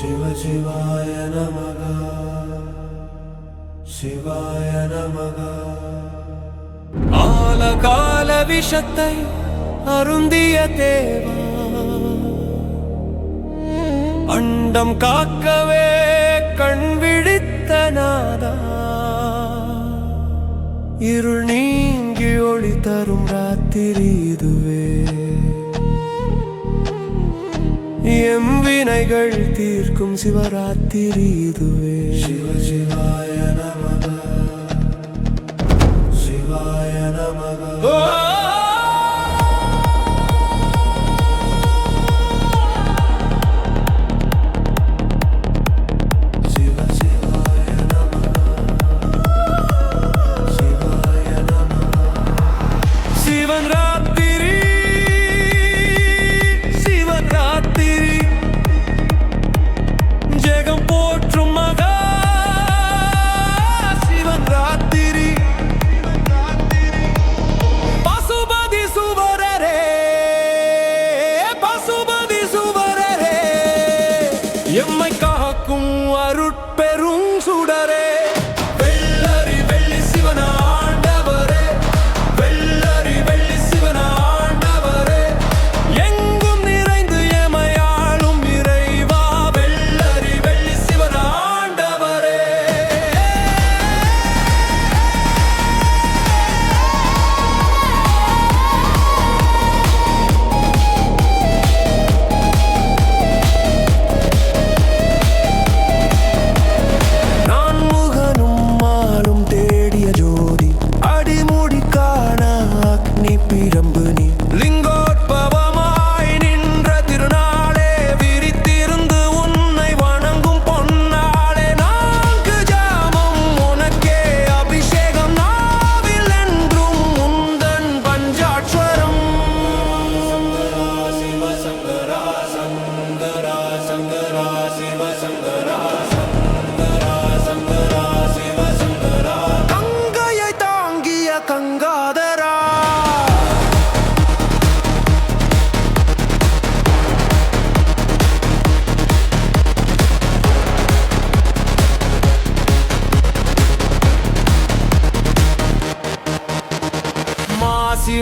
சிவ சிவாய நமக. சிவாய நமக. ஆலகால விஷத்தை அருந்திய தேவா. அண்டம் காக்கவே கண் விழித்த நாதா. இருள் நீங்கி ஒளி தரும் ராத்திரி இதுவே. எம் வினைகள் தீர்க்கும் சிவராத்திரி இதுவே. சிவ சிவாய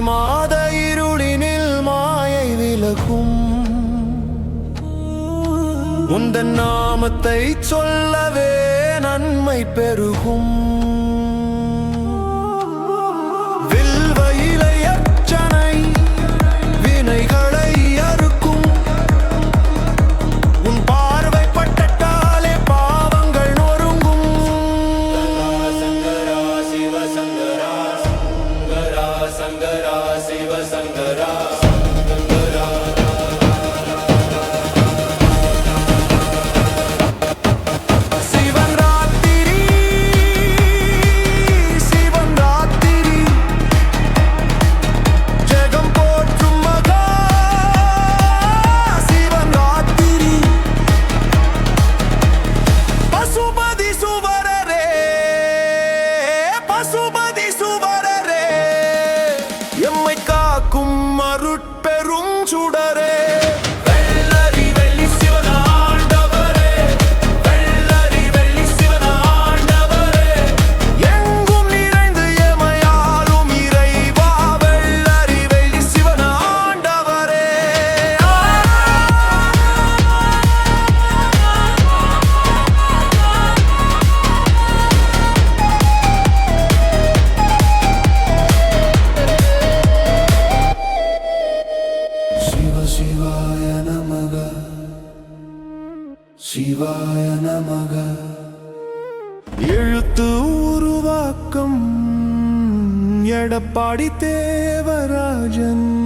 மாத இருளினில் மாயை விலகும். உந்த நாமத்தை சொல்லவே நன்மை பெருகும். शिव शङ्करा எடப்பாடி தேவராஜன்.